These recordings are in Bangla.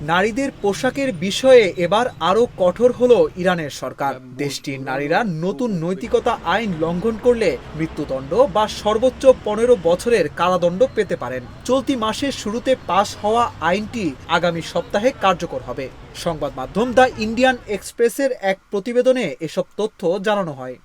নারীদের পোশাকের বিষয়ে এবার আরও কঠোর হল ইরানের সরকার। দেশটির নারীরা নতুন নৈতিকতা আইন লঙ্ঘন করলে মৃত্যুদণ্ড বা সর্বোচ্চ পনেরো বছরের কারাদণ্ড পেতে পারেন। চলতি মাসের শুরুতে পাশ হওয়া আইনটি আগামী সপ্তাহে কার্যকর হবে। সংবাদ মাধ্যম দ্য ইন্ডিয়ান এক্সপ্রেসের এক প্রতিবেদনে এসব তথ্য জানানো হয়।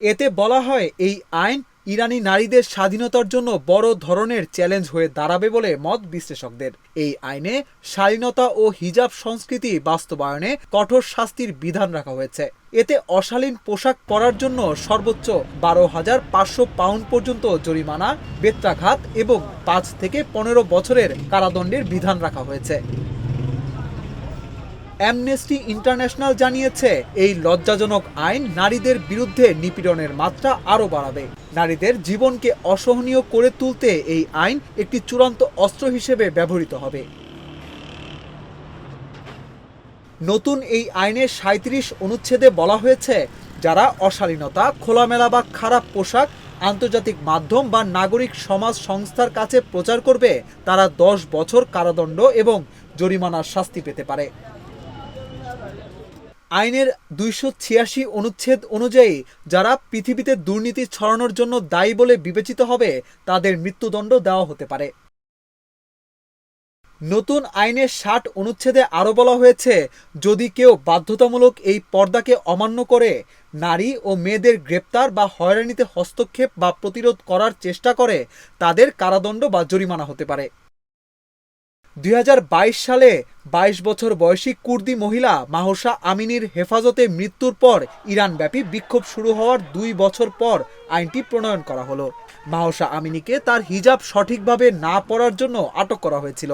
এতে বলা হয়, এই আইন ইরানি নারীদের স্বাধীনতার জন্য বড় ধরনের চ্যালেঞ্জ হয়ে দাঁড়াবে বলে মত বিশ্লেষকদের। এই আইনে শালীনতা ও হিজাব সংস্কৃতি বাস্তবায়নে কঠোর শাস্তির বিধান রাখা হয়েছে। এতে অশালীন পোশাক পরার জন্য সর্বোচ্চ বারো হাজার পাঁচশো পাউন্ড পর্যন্ত জরিমানা, বেত্রাঘাত এবং পাঁচ থেকে পনেরো বছরের কারাদণ্ডের বিধান রাখা হয়েছে। অ্যামনেস্টি ইন্টারন্যাশনাল জানিয়েছে, এই লজ্জাজনক আইন নারীদের বিরুদ্ধে নিপীড়নের মাত্রা আরও বাড়াবে। নারীদের জীবনকে অসহনীয় করে তুলতে এই আইন একটি চূড়ান্ত অস্ত্র হিসেবে ব্যবহৃত হবে। নতুন এই আইনের সাঁত্রিশ অনুচ্ছেদে বলা হয়েছে, যারা অশালীনতা, খোলামেলা বা খারাপ পোশাক, আন্তর্জাতিক মাধ্যম বা নাগরিক সমাজ সংস্থার কাছে প্রচার করবে, তারা দশ বছর কারাদণ্ড এবং জরিমানার শাস্তি পেতে পারে। আইনের দুইশো ছিয়াশি অনুচ্ছেদ অনুযায়ী যারা পৃথিবীতে দুর্নীতি ছড়ানোর জন্য দায়ী বলে বিবেচিত হবে, তাদের মৃত্যুদণ্ড দেওয়া হতে পারে। নতুন আইনের ষাট অনুচ্ছেদে আরও বলা হয়েছে, যদি কেউ বাধ্যতামূলক এই পর্দাকে অমান্য করে, নারী ও মেয়েদের গ্রেপ্তার বা হয়রানিতে হস্তক্ষেপ বা প্রতিরোধ করার চেষ্টা করে, তাদের কারাদণ্ড বা জরিমানা হতে পারে। দুই হাজার বাইশ সালে ২২ বছর বয়সী কুর্দি মহিলা মাহসা আমিনীর হেফাজতে মৃত্যুর পর ইরানব্যাপী বিক্ষোভ শুরু হওয়ার দুই বছর পর আইনটি প্রণয়ন করা হলো। মাহসা আমিনীকে তার হিজাব সঠিকভাবে না পড়ার জন্য আটক করা হয়েছিল।